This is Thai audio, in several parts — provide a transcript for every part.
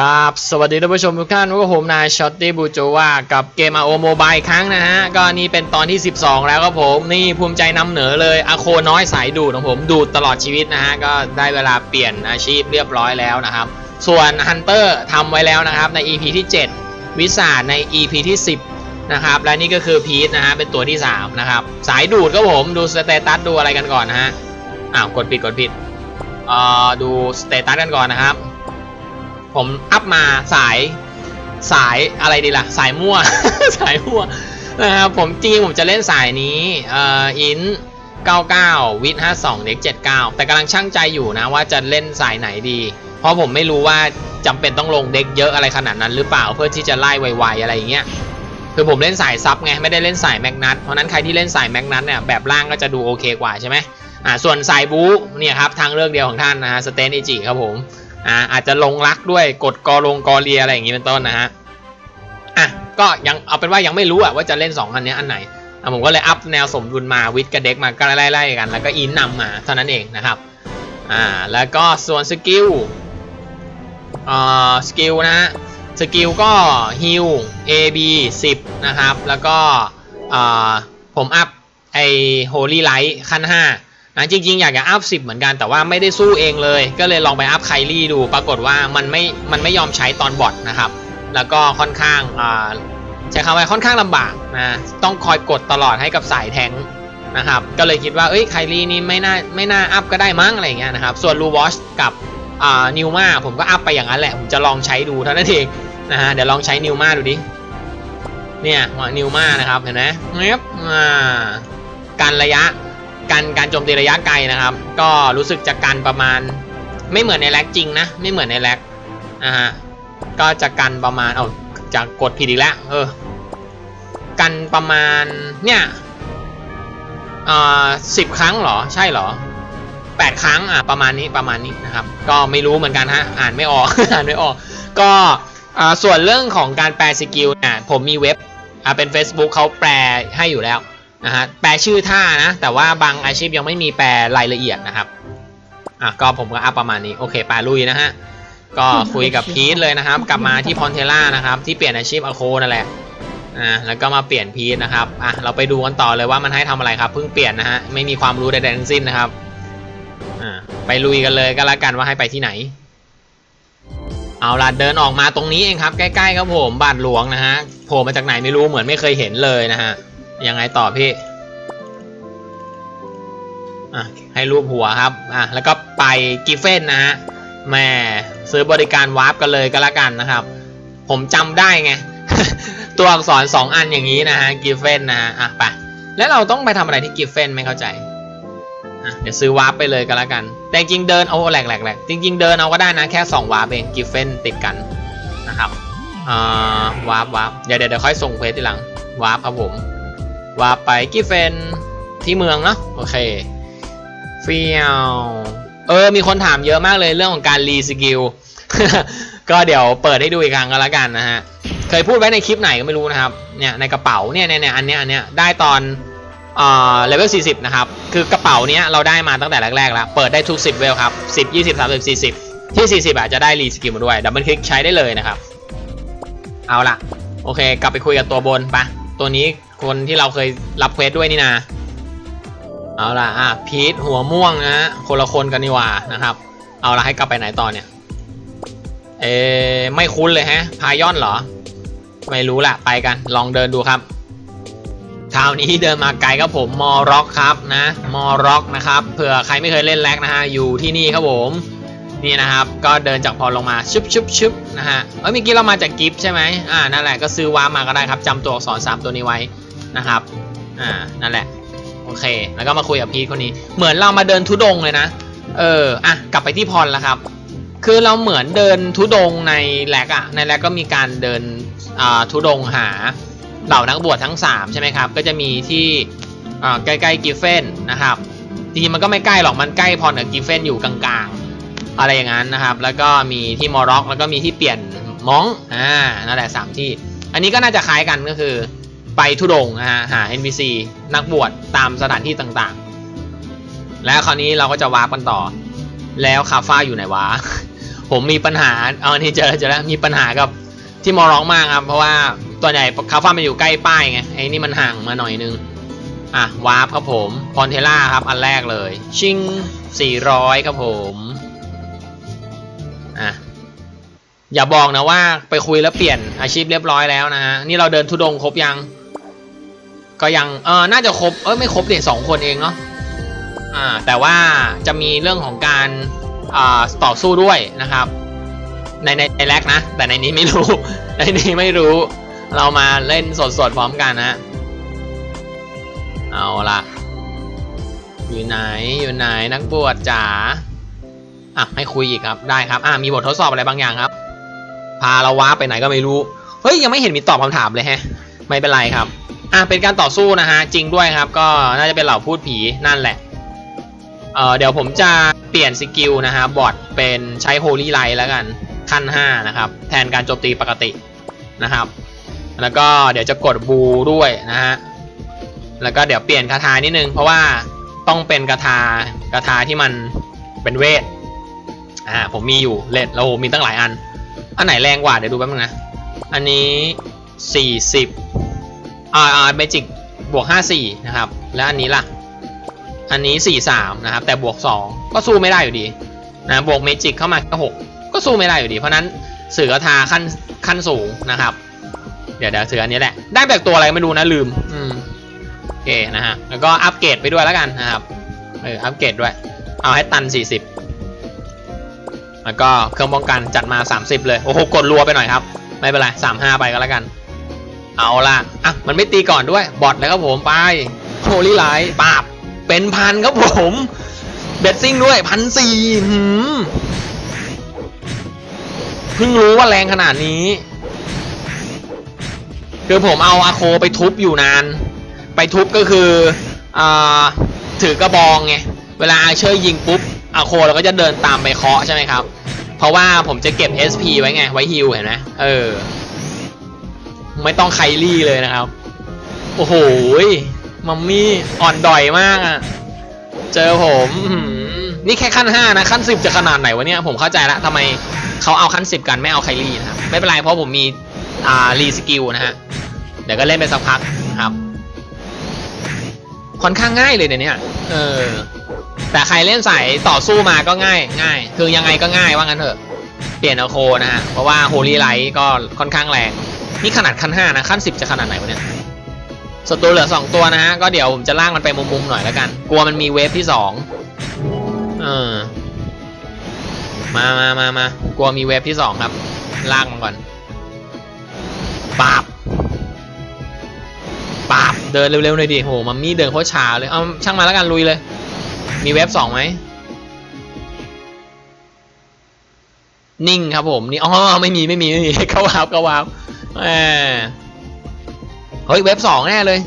กับสวัสดีท่านผู้ชมทุกท่านว่าผมนายช็อตตี้บูโจว่ากับเกม RO Mobile ครั้งนะฮะ ก็นี่เป็นตอนที่ 12 แล้วครับผม นี่ภูมิใจนำเหนือเลยอาโคน้อยสายดูดของผมดูดตลอดชีวิตนะฮะ ก็ได้เวลาเปลี่ยนอาชีพเรียบร้อยแล้วนะครับ ส่วนฮันเตอร์ทำไว้แล้วนะครับ ใน EP ที่ 7 วิสาใน EP ที่ 10 นะครับ และนี่ก็คือพีทนะฮะ เป็นตัวที่ 3 นะครับ สายดูดครับผมดูสเตตัสดูอะไรกันก่อนนะฮะอ้าวกดผิดกดผิดเอ่อดูสเตตัสกันก่อนนะครับ ผมอัพมาสายสายอะไรดีล่ะ สายมั่ว สายมั่วนะครับผมจริงๆผมจะเล่นสายนี้เอ่ออิน99 วิท52 เด็ก79 แต่กำลังช่างใจอยู่นะว่าจะเล่นสายไหนดี เพราะผมไม่รู้ว่าจำเป็นต้องลงเด็กเยอะอะไรขนาดนั้นหรือเปล่าเพื่อที่จะไล่ไวๆอะไรอย่างเงี้ยคือผมเล่นสายซับไงไม่ได้เล่นสายแมกนัทเพราะนั้นใครที่เล่นสายแมกนัทเนี่ยแบบล่างก็จะดูโอเคกว่าใช่ไหมอ่าส่วนสายบู๊เนี่ยครับทางเลือกเดียวของท่านนะฮะสเตนเอจิครับผม อ่าอาจจะลงรักด้วยกดกอลงกอเรียอะไรอย่างนี้เป็นต้นนะฮะอะก็ยังเอาเป็นว่ายังไม่รู้อะว่าจะเล่น 2 อันนี้อันไหนอะผมก็เลยอัพแนวสมดุลมาวิดกับเด็กมาก็ไล่ๆกัน แล้วก็อินนำมาเท่านั้นเองนะครับอ่าแล้วก็ส่วนสกิลอ่าสกิลนะฮะสกิลก็ฮิล A B 10 นะครับ แล้วก็อ่าผมอัพไอโฮลี่ไลท์ขั้น 5 นะจริงๆ อยากจะอัพ10เหมือนกันแต่ว่าไม่ได้สู้เองเลย ก็เลยลองไปอัพไคลี่ดู ปรากฏว่ามันไม่มันไม่ยอมใช้ตอนบอทนะครับ แล้วก็ค่อนข้างใช้คำว่าค่อนข้างลำบากนะต้องคอยกดตลอดให้กับสายแทงนะครับก็เลยคิดว่าเอ้ยไคลี่นี่ไม่น่าไม่น่าอัพก็ได้มั้งอะไรเงี้ยนะครับส่วนลูวอชกับนิวมาผมก็อัพไปอย่างนั้นแหละ ผมจะลองใช้ดูเท่านั้นเองนะฮะเดี๋ยวลองใช้นิวมาดูดิเนี่ยนิวมานะครับเห็นไหมเงียบการระยะ กันการโจมตีระยะไกลนะครับ ก็รู้สึกจะกันประมาณ ไม่เหมือนในแร็กจริงนะ ไม่เหมือนในแร็กนะฮะก็จะกันประมาณเอาจะกดผิดอีกแล้วเออกันประมาณเนี่ยอ่าสิบครั้งเหรอใช่เหรอแปดครั้งอะประมาณนี้ประมาณนี้นะครับ ก็ไม่รู้เหมือนกันฮะอ่านไม่ออกอ่านไม่ออก ก็อ่าส่วนเรื่องของการแปลสกิลเนี่ยผมมีเว็บอ่าเป็น Facebook เขาแปลให้อยู่แล้ว นะฮะแปลชื่อท่านะ แต่ว่าบางอาชีพยังไม่มีแปลรายละเอียดนะครับอะก็ผมก็อัพประมาณนี้โอเคปลาลุยนะฮะก็คุยกับพีทเลยนะครับ กลับมาที่พอนเทล่านะครับ ที่เปลี่ยนอาชีพอโคนั่นแหละอ่าแล้วก็มาเปลี่ยนพีทนะครับอะเราไปดูกันต่อเลยว่ามันให้ทำอะไรครับเพิ่งเปลี่ยนนะฮะไม่มีความรู้ใดๆทั้งสิ้นนะครับอ่าไปลุยกันเลยก็แล้วกันว่าให้ไปที่ไหน เอาล่ะเดินออกมาตรงนี้เองครับ ใกล้ๆครับผมบาทหลวงนะฮะโผล่มาจากไหนไม่รู้เหมือนไม่เคยเห็นเลยนะฮะ ยังไงต่อพี่อะให้รูปหัวครับอะแล้วก็ไปกิฟเฟนนะฮะแม่ซื้อบริการวาร์ปกันเลยก็แล้วกันนะครับ ผมจำได้ไง ตัวอักษร 2 อันอย่างนี้นะฮะกิฟเฟนนะฮะอะไปแล้วเราต้องไปทำอะไรที่กิฟเฟนไม่เข้าใจอะเดี๋ยวซื้อวาร์ปไปเลยก็แล้วกัน แต่จริงเดินเอาแหลกแหลกแหลกจริง ๆ เดินเอาก็ได้นะแค่ 2 วาร์ปเองกิฟเฟนติดกันนะครับอ่าวาร์ปวาร์ปเดี๋ยวเดี๋ยวเดี๋ยวค่อยส่งเควสทีหลังวาร์ปครับผม วาไปกิฟเฟนที่เมืองเนาะโอเคเฟียวเออ มีคนถามเยอะมากเลยเรื่องของการรีสกิลก็เดี๋ยวเปิดให้ดูอีกครั้งก็แล้วกันนะฮะ เคยพูดไว้ในคลิปไหนก็ไม่รู้นะครับ เนี่ยในกระเป๋าเนี่ยเนี่ยอันเนี้ยอันเนี้ยได้ตอนเอ่อเลเวล 40 นะครับ คือกระเป๋าเนี้ยเราได้มาตั้งแต่แรกๆแล้ว เปิดได้ทุก 10 เวลครับ 10 20 30 40 ที่ 40อาจจะได้รีสกิลมาด้วย ดับเบิลคลิกใช้ได้เลยนะครับ เอาล่ะโอเค กลับไปคุยกับตัวบนปะตัวนี้ คนที่เราเคยรับเควสด้วยนี่นาเอาล่ะอะพีทหัวม่วงนะฮะคนละคนกันนี่ว่านะครับ เอาล่ะให้กลับไปไหนต่อเนี่ย เอไม่คุ้นเลยฮะ พายอนเหรอ ไม่รู้ละไปกัน ลองเดินดูครับคราวนี้เดินมาไกลครับผมมอร็อกครับนะมอร็อกนะครับเผื่อใครไม่เคยเล่นแร็กนะฮะอยู่ที่นี่ครับผมนี่นะครับ ก็เดินจากพอลงมาชุบชุบชุบนะฮะเอ้ยเมื่อกี้เรามาจากกิฟต์ใช่ไหมอ่านั่นแหละก็ซื้อว้ามาก็ได้ครับจำตัวอักษรสามตัวนี้ไว้ นะครับอ่านั่นแหละโอเค แล้วก็มาคุยกับพีทคนนี้ เหมือนเรามาเดินทุดงเลยนะ เอออะกลับไปที่พรแล้วครับ คือเราเหมือนเดินทุดงในแลกอะในแลกก็มีการเดินอ่าทุดงหาเหล่านักบวชทั้ง 3 ใช่ไหมครับ ก็จะมีที่อ่าใกล้ๆกิฟเฟนนะครับจริงๆมันก็ไม่ใกล้หรอกมันใกล้พรกับกิฟเฟนอยู่กลางๆ อะไรอย่างนั้นนะครับ แล้วก็มีที่มอร็อกแล้วก็มีที่เปลี่ยนมองอ่านั่นแหละสามที่ อันนี้ก็น่าจะคล้ายกันก็คือ ไปทุดงนะฮะหา NPC นักบวชตามสถานที่ต่างๆ แล้วคราวนี้เราก็จะวาร์ปกันต่อ แล้วคาฟ้าอยู่ไหนวะ ผมมีปัญหาเอาอันนี้เจอแล้วเจอแล้วมีปัญหากับที่มอร้องมากครับเพราะว่าตัวใหญ่คาฟ้ามันอยู่ใกล้ป้ายไงไอ้นี่มันห่างมาหน่อยนึงอะวาร์ปครับผมพอนเทล่าครับอันแรกเลย ชิง 400 ครับผมอะอย่าบอกนะว่าไปคุยแล้วเปลี่ยนอาชีพเรียบร้อยแล้วนะฮะนี่เราเดินทุดงครบยัง ก็ยังเออน่าจะครบเออไม่ครบเด็สองคนเองเนาะอ่าแต่ว่าจะมีเรื่องของการอ่าต่อสู้ด้วยนะครับ ในในในแรกนะ แต่ในนี้ไม่รู้ ในนี้ไม่รู้ เรามาเล่นสดๆพร้อมกันนะเอาละอยู่ไหนอยู่ไหนนักบวชจ๋าอะให้คุยอีกครับได้ครับอะมีบททดสอบอะไรบางอย่างครับ พาเราว้าไปไหนก็ไม่รู้เฮ้ยยังไม่เห็นมีตอบคำถามเลยแฮะ ไม่เป็นไรครับ อะเป็นการต่อสู้นะฮะจริงด้วยครับ ก็น่าจะเป็นเหล่าพูดผีนั่นแหละเอ่อเดี๋ยวผมจะเปลี่ยนสกิลนะฮะบอทเป็นใช้ Holy Light แล้วกันขั้น 5 นะครับ แทนการโจมตีปกตินะครับ แล้วก็เดี๋ยวจะกดบูด้วยนะฮะแล้วก็เดี๋ยวเปลี่ยนคาถานิดนึง เพราะว่าต้องเป็นคาถาคาถาที่มันเป็นเวทอ่าผมมีอยู่เลดเรามีตั้งหลายอัน อันไหนแรงกว่าเดี๋ยวดูแป๊บนึงนะ อันนี้ 40 อ่าอ่าเมจิกบวก 54 นะครับ แล้วอันนี้ล่ะ อันนี้ 43 นะครับ แต่บวก 2 ก็สู้ไม่ได้อยู่ดีนะบวกเมจิกเข้ามาแค่6ก็สู้ไม่ได้อยู่ดี เพราะนั้นเสือคาขั้นขั้นสูงนะครับ เดี๋ยวเดี๋ยวถืออันนี้แหละ ได้แบบตัวอะไรไม่รู้นะลืม อืมโอเคนะฮะ แล้วก็อัปเกรดไปด้วยแล้วกันนะครับเอออัปเกรดด้วย เอาให้ตัน 40 แล้วก็เครื่องป้องกันจัดมา 30 เลย โอ้โห กดรัวไปหน่อยครับ ไม่เป็นไร 35 ไปก็แล้วกัน เอาล่ะ อะ มันไม่ตีก่อนด้วย บอทเลยครับผมไปโชลี่ไลท์ปาบ เป็นพันครับผม เบดซิ่งด้วยพันสี่หืมเพิ่งรู้ว่าแรงขนาดนี้ คือผมเอาอาโคไปทุบอยู่นาน ไปทุบก็คืออ่าถือกระบองไง เวลาอาเชอร์ยิงปุ๊บอาโคเราก็จะเดินตามไปเคาะใช่ไหมครับ เพราะว่าผมจะเก็บ SP ไว้ไง ไว้ฮิลเห็นไหมเออ ไม่ต้องไคลี่เลยนะครับ โอ้โหมัมมี่อ่อนดอยมากอะเจอผมนี่แค่ขั้น 5 นะ ขั้น 10 จะขนาดไหนวะเนี่ย ผมเข้าใจแล้วทำไมเขาเอาขั้น 10 กันไม่เอาไคลี่นะครับ ไม่เป็นไรเพราะผมมีอ่ารีสกิลนะฮะ เดี๋ยวก็เล่นไปสักพักนะครับค่อนข้างง่ายเลยเดี๋ยวนี้เออ แต่ใครเล่นสายต่อสู้มาก็ง่าย ง่าย คือยังไงก็ง่ายว่างั้นเถอะ เปลี่ยนเอาโคนะฮะ เพราะว่าโฮลี่ไลท์ก็ค่อนข้างแรง นี่ขนาดขั้น5นะขั้น10 จะขนาดไหนวะเนี่ยศัตรูเหลือ 2 ตัวนะฮะก็เดี๋ยวผมจะลากมันไปมุมๆหน่อยแล้วกัน กลัวมันมีเวฟที่2เออมามา มามากลัวมีเวฟที่ 2 ครับลากมันก่อนปาบปาบเดินเร็วๆหน่อยดิโหมัมมี่เดินโคตรช้าเลยเอาช่างมาแล้วกันลุยเลย มีเวฟสองไหมนิ่งครับผมนี่อ๋อไม่มีไม่มีไม่มีเข้าวาบเข้าวาบ แหมเฮ้ยเว็บสองแน่เลย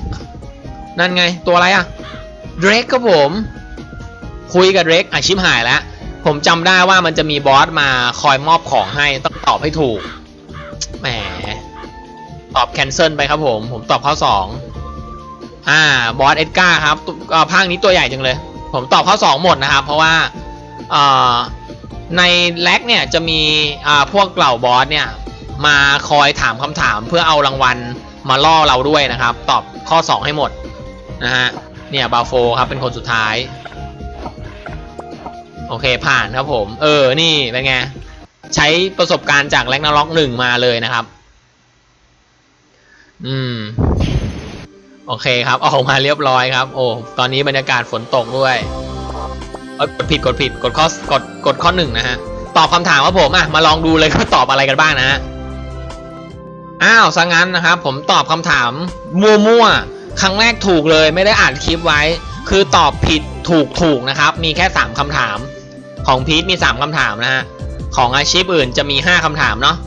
นั่นไงตัวอะไรอะเดรกครับผม คุยกับเดรกอาชิบหายแล้ว ผมจำได้ว่ามันจะมีบอสมาคอยมอบของให้ต้องตอบให้ถูก แหม ตอบแคนเซิลไปครับผม ผมตอบข้อสองอ่า บอสเอ็ดการ์ครับภาคนี้ตัวใหญ่จังเลย ผมตอบข้อสองหมดนะครับ เพราะว่าในแล็กเนี่ยจะมีพวกเหล่าบอสเนี่ย มาคอยถามคำถามเพื่อเอารางวัลมาล่อเราด้วยนะครับ ตอบข้อ 2 ให้หมดนะฮะเนี่ยบาโฟครับเป็นคนสุดท้าย โอเคผ่านครับผม เออนี่เป็นไง ใช้ประสบการณ์จากแล็กนาล็อกหนึ่งมาเลยนะครับ อืม โอเคครับออกมาเรียบร้อยครับ โอ้ตอนนี้บรรยากาศฝนตกด้วยเอ้ยกดผิดกดผิดกดข้อกดกดข้อหนึ่งนะฮะตอบคำถามว่าผมอะมาลองดูเลยว่าตอบอะไรกันบ้างนะฮะ อ้าวซะงั้นนะครับผมตอบคำถามมั่วๆ ครั้งแรกถูกเลยไม่ได้อ่านคลิปไว้ คือตอบผิดถูกถูกนะครับ มีแค่ 3คำถาม ของพีทมี 3คำถามนะฮะ ของอาชีพอื่นจะมี 5คำถามเนาะ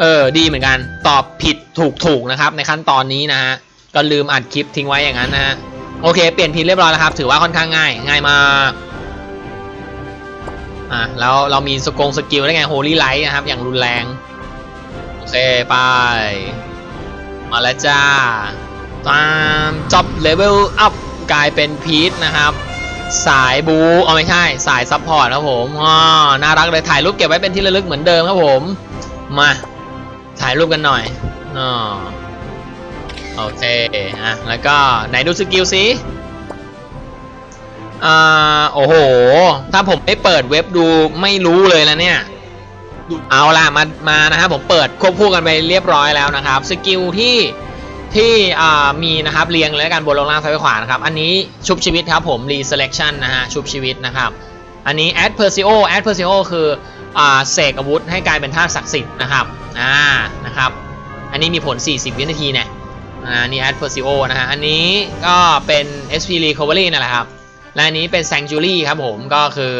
เออ ดีเหมือนกัน ตอบผิดถูกถูกนะครับ ในขั้นตอนนี้นะฮะ ก็ลืมอัดคลิปทิ้งไว้อย่างนั้นนะฮะ โอเค เปลี่ยนพีทเรียบร้อยแล้วครับ ถือว่าค่อนข้างง่าย ง่ายมาก อะ แล้วเรามีสกงสกิลได้ไงโฮลี่ไลท์นะครับ อย่างรุนแรง เคไป มาแล้วจ้า ตามจ็อบเลเวลอัพกลายเป็นพีทนะครับ สายบูเอาไม่ใช่ สายซัพพอร์ตครับผมอ๋อน่ารักเลยถ่ายรูปเก็บไว้เป็นที่ระลึกเหมือนเดิมครับผม มาถ่ายรูปกันหน่อยอ๋อโอเคอะแล้วก็ไหนดูสกิลสิอ่าโอ้โห ถ้าผมไม่เปิดเว็บดูไม่รู้เลยแล้วเนี่ย เอาล่ะมามานะครับผมเปิดควบคู่กันไปเรียบร้อยแล้วนะครับสกิลที่ที่มีนะครับเรียงเลยแล้วกันบนลงล่างซ้ายขวานะครับ อันนี้ชุบชีวิตครับผม reselection นะฮะชุบชีวิตนะครับ อันนี้ add persio add persio คืออ่าเสกอาวุธให้กลายเป็นธาตุศักดิ์สิทธิ์นะครับอ่านะครับ อันนี้มีผล 40 วินาทีเนี่ยอ่านี่ add persio นะฮะอันนี้ก็เป็น sp recovery นั่นแหละครับและอันนี้เป็น sanctuary ครับผมก็คือ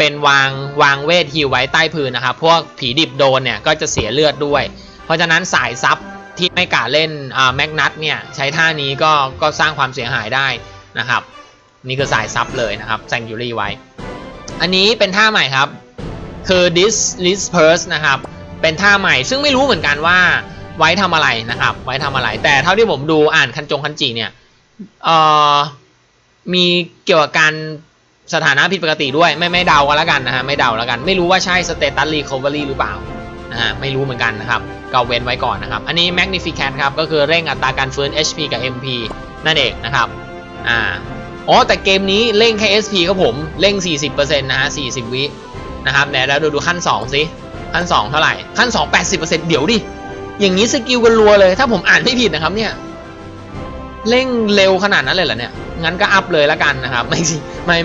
เป็นวางวางเวทฮิวไว้ใต้พื้นนะครับ พวกผีดิบโดนเนี่ยก็จะเสียเลือดด้วย เพราะฉะนั้นสายซับที่ไม่กล้าเล่นแม็กนัทเนี่ยใช้ท่านี้ก็ก็สร้างความเสียหายได้นะครับ นี่คือสายซับเลยนะครับแซงยูรี่ไว้ อันนี้เป็นท่าใหม่ครับ คือ dis disperse นะครับ เป็นท่าใหม่ซึ่งไม่รู้เหมือนกันว่าไว้ทำอะไรนะครับ ไว้ทำอะไร แต่เท่าที่ผมดูอ่านคันจงคันจีเนี่ยเอ่อมีเกี่ยวกับการ สถานะผิดปกติด้วยไม่ไม่เดากันแล้วกันนะฮะไม่เดาแล้วกัน ไม่รู้ว่าใช่ status recovery หรือเปล่านะฮะไม่รู้เหมือนกันนะครับก็เว้นไว้ก่อนนะครับ อันนี้ magnificent ครับ ก็คือเร่งอัตราการฟื้น HP กับ MP นั่นเองนะครับอ่าอ๋อแต่เกมนี้เร่งแค่ SP ครับผมเร่ง 40%นะฮะ40 วินะครับเดี๋ยวเราดูดูขั้น 2 สิขั้น 2 เท่าไหร่ ขั้น 2 80%เดี๋ยวดิ อย่างนี้สกิลกันรัวเลย ถ้าผมอ่านไม่ผิดนะครับเนี่ยเร่งเร็วขนาดนั้นเลยเหรอเนี่ยงั้นก็อัพเลยละกันนะครับไม่สิไม่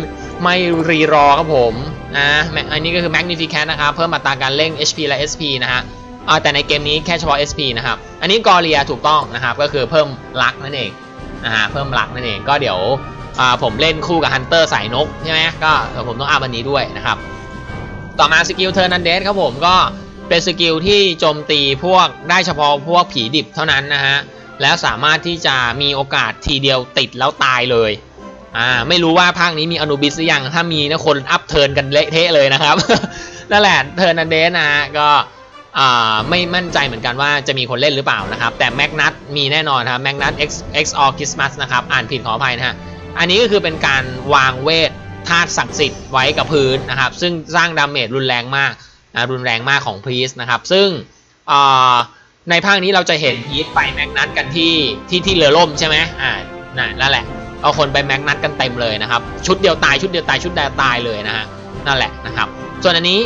ไม่รีรอครับผมนะอันนี้ก็คือ Magnificent นะครับ เพิ่มอัตราการเร่ง HP และ SP นะฮะอ่าแต่ในเกมนี้แค่เฉพาะ SP นะครับ อันนี้กอเรียถูกต้องนะครับ ก็คือเพิ่มลักนั่นเองนะฮะเพิ่มลักนั่นเอง ก็เดี๋ยวอ่าผมเล่นคู่กับฮันเตอร์สายนกใช่ไหมก็ผมต้องอัพอันนี้ด้วยนะครับ ต่อมาสกิลเทอร์นันเดสครับผมก็เป็นสกิลที่โจมตีพวกได้เฉพาะพวกผีดิบเท่านั้นนะฮะแล้วสามารถที่จะมีโอกาสทีเดียวติดแล้วตายเลย อ่าไม่รู้ว่าภาคนี้มีอนุบิสหรือยังถ้ามีนะคนอัพเทิร์นกันเละเทะเลยนะครับนั่นแหละเทิร์นอันเดสนะฮะก็ไม่มั่นใจเหมือนกันว่าจะมีคนเล่นหรือเปล่านะครับ แต่แมกนัทมีแน่นอนครับแมกนัท X X All Christmas นะครับ อ่านผิดขออภัยนะฮะ อันนี้ก็คือเป็นการวางเวทธาตุศักดิ์สิทธิ์ไว้กับพื้นนะครับ ซึ่งสร้างดาเมจรุนแรงมากนะรุนแรงมากของพีสนะครับ ซึ่งในภาคนี้เราจะเห็นพีทไปแมกนัทกันที่ที่ที่เรือล่มใช่ไหมอ่านั่นแหละ เอาคนไปแม็กนัทกันเต็มเลยนะครับ ชุดเดียวตายชุดเดียวตายชุดเดียวตายเลยนะฮะนั่นแหละนะครับ ส่วนอันนี้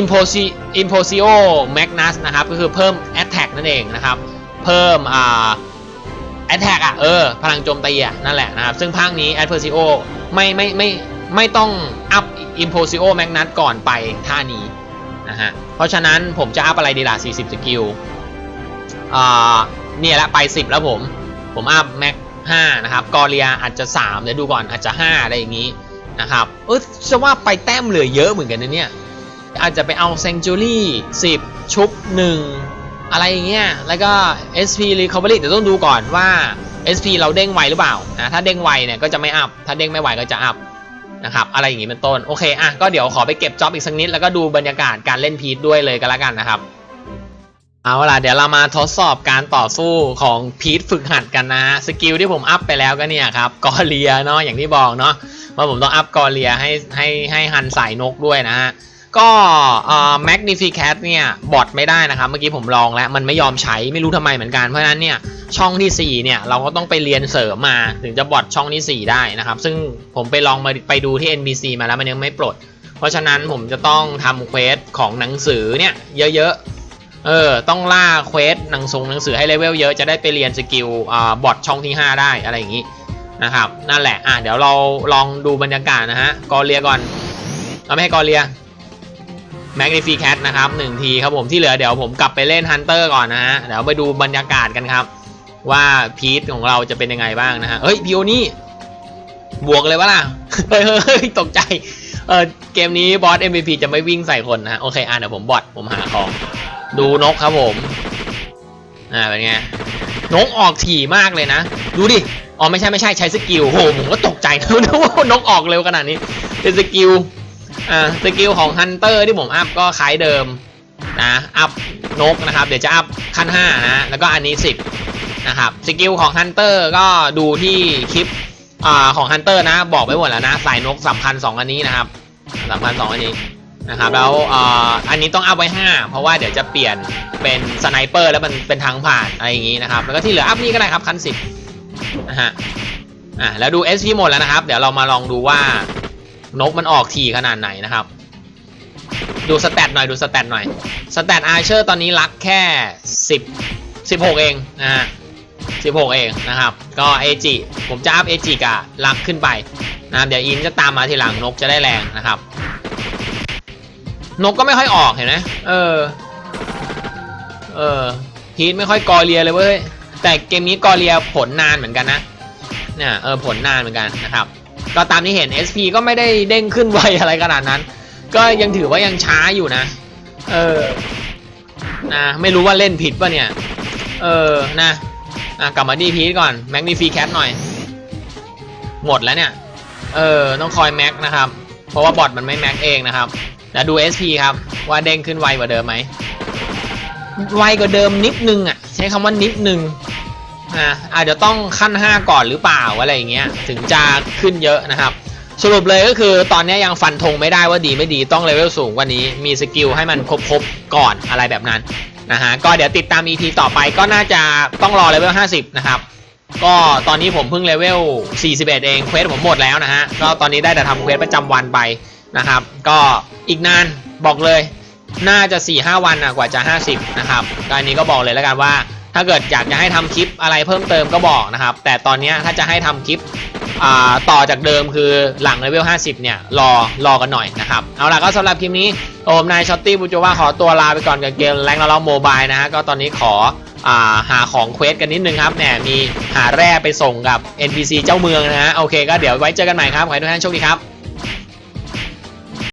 Imposi Imposio Magnus นะครับ ก็คือเพิ่ม Attack นั่นเองนะครับ เพิ่มอ่า Attack อะเออ พลังโจมตีอะนั่นแหละนะครับ ซึ่งภาคนี้ Adversio ไม่ไม่ไม่ไม่ต้องอัพ Imposio Magnus ก่อนไปท่านี้นะฮะ เพราะฉะนั้นผมจะอัพอะไรดีล่ะ40 สกิล อ่า เนี่ยละไป 10 แล้วผม ผมอัพแม็ก 5 นะครับ กอเรียอาจจะ 3 เดี๋ยวดูก่อนอาจจะ 5 อะไรอย่างนี้นะครับ เออจะว่าไปแต้มเหลือเยอะเหมือนกันนะเนี่ย อาจจะไปเอา Sanctuary 10 ชุบ 1 อะไรอย่างเงี้ย แล้วก็ SP Recovery เดี๋ยวต้องดูก่อนว่า SP เราเด้งไวหรือเปล่านะถ้าเด้งไวเนี่ยก็จะไม่อัพ ถ้าเด้งไม่ไวก็จะอัพนะครับอะไรอย่างงี้เป็นต้น โอเคอะก็เดี๋ยวขอไปเก็บจ็อบอีกสักนิดแล้วก็ดูบรรยากาศการเล่นพีทด้วยเลยก็แล้วกันนะครับ เอาล่ะเดี๋ยวเรามาทดสอบการต่อสู้ของพีทฝึกหัดกันนะสกิลที่ผมอัพไปแล้วก็เนี่ยครับกอเลียเนาะอย่างที่บอกเนาะว่าผมต้องอัพกอเลียให้ให้ให้ฮันสายนกด้วยนะฮะก็เอ่อ magnificat เนี่ยบอทไม่ได้นะครับ เมื่อกี้ผมลองแล้ว มันไม่ยอมใช้ไม่รู้ทำไมเหมือนกันเพราะฉะนั้นเนี่ยช่องทีสี่ 4 เนี่ย เราก็ต้องไปเรียนเสริมมาถึงจะบอทช่องที่ 4 ได้นะครับ ซึ่งผมไปลองมาไปดูที่ NBC มาแล้วมันยังไม่ปลด เพราะฉะนั้นผมจะต้องทำเควสของหนังสือเนี่ยเยอะๆ เออ ต้องล่าเควสหนังสงหนังสือให้เลเวลเยอะจะได้ไปเรียนสกิลอ่าบอทช่องที่ 5 ได้อะไรอย่างนี้นะครับ นั่นแหละ อะ เดี๋ยวเราลองดูบรรยากาศนะฮะ กอเลียก่อน เอาไม่ให้กอเลีย Magnificat นะครับหนึ่งทีครับผมที่เหลือเดี๋ยวผมกลับไปเล่น Hunter ก่อนนะฮะ เดี๋ยวไปดูบรรยากาศกันครับ ว่าพีทของเราจะเป็นยังไงบ้างนะฮะ เฮ้ยพีโอนี่บวกเลยวะล่ะ เฮ้ยเฮ้ยเฮ้ยตกใจ เออเกมนี้บอส MVP จะไม่วิ่งใส่คนนะฮะ โอเค อะเดี๋ยวผมบอทผมหาของ ดูนกครับผม อ่า เป็นไง นกออกถี่มากเลยนะ ดูดิ อ๋อ ไม่ใช่ไม่ใช่ใช้สกิลโหผมก็ตกใจนะว่านกออกเร็วขนาดนี้ เป็นสกิล อ่า สกิลของฮันเตอร์ที่ผมอัพก็คล้ายเดิมนะ อัพนกนะครับ เดี๋ยวจะอัพขั้น 5 นะ แล้วก็อันนี้ 10 นะครับ สกิลของฮันเตอร์ก็ดูที่คลิปอ่าของฮันเตอร์นะ บอกไปหมดแล้วนะ สายนกสำคัญสองอันนี้นะครับสำคัญสองอันนี้ นะครับแล้วอ,อันนี้ต้องอัพไว้ 5 เพราะว่าเดี๋ยวจะเปลี่ยนเป็นสไนเปอร์แล้วมันเป็นทางผ่านอะไรอย่างนี้นะครับแล้วก็ที่เหลืออัพนี่ก็ได้ครับคันสิบนะฮะอ่าแล้วดู SP หมดแล้วนะครับ เดี๋ยวเรามาลองดูว่านกมันออกทีขนาดไหนนะครับ ดูสแตทหน่อยดูสแตทหน่อยสแตทอาร์เชอร์ตอนนี้รักแค่ 10 16 เองนะฮะ16 เองนะครับ ก็เอจิผมจะอัพเอจิกับลักขึ้นไปนะครับเดี๋ยวอินจะตามมาทีหลังนกจะได้แรงนะครับ นกก็ไม่ค่อยออกเห็นไหมเออ เออพีทไม่ค่อยกอเรียเลยเว้ย แต่เกมนี้กอเรียผลนานเหมือนกันนะ เนี่ยเออผลนานเหมือนกันนะครับ ก็ตามที่เห็น SP ก็ไม่ได้เด้งขึ้นไวอะไรขนาดนั้น ก็ยังถือว่ายังช้าอยู่นะ เออ นะไม่รู้ว่าเล่นผิดป่ะเนี่ย เออ นะอะกลับมาดีพีทก่อน แม็กนีฟีแคทหน่อย หมดแล้วเนี่ย เออ ต้องคอยแม็กนะครับ เพราะว่าบอทมันไม่แม็กเองนะครับ แล้วดู SP ครับ ว่าเด้งขึ้นไวกว่าเดิมไหมไวกว่าเดิมนิดนึงอะ ใช้คำว่านิดนึงนะอาจจะต้องขั้น 5 ก่อนหรือเปล่าอะไรอย่างเงี้ยถึงจะขึ้นเยอะนะครับ สรุปเลยก็คือตอนนี้ยังฟันธงไม่ได้ว่าดีไม่ดีต้องเลเวลสูงกว่านี้มีสกิลให้มันครบๆก่อนอะไรแบบนั้นนะฮะก็เดี๋ยวติดตาม EP ต่อไปก็น่าจะต้องรอเลเวล 50 นะครับ ก็ตอนนี้ผมเพิ่งเลเวล 41 เองเควสผมหมดแล้วนะฮะก็ตอนนี้ได้แต่ทำเควสประจำวันไป นะครับ ก็อีกนานบอกเลย น่าจะ 4-5 วันนะกว่าจะ 50 นะครับก็อันนี้ก็บอกเลยแล้วกันว่า ถ้าเกิดอยากจะให้ทำคลิปอะไรเพิ่มเติมก็บอกนะครับ แต่ตอนนี้ถ้าจะให้ทำคลิปต่อจากเดิมคือหลังเลเวล 50 เนี่ย รอรอกันหน่อยนะครับ เอาล่ะก็สำหรับคลิปนี้ผมนายช็อตตี้บูโจว่าขอตัวลาไปก่อนกับเกมแรงเราโมบายนะฮะก็ตอนนี้ขออ่าหาของเควสกันนิดนึงครับแหมมีหาแร่ไปส่งกับ NPC เจ้าเมืองนะฮะโอเคก็เดี๋ยวไว้เจอกันใหม่ครับ ขอให้ทุกท่านโชคดีครับ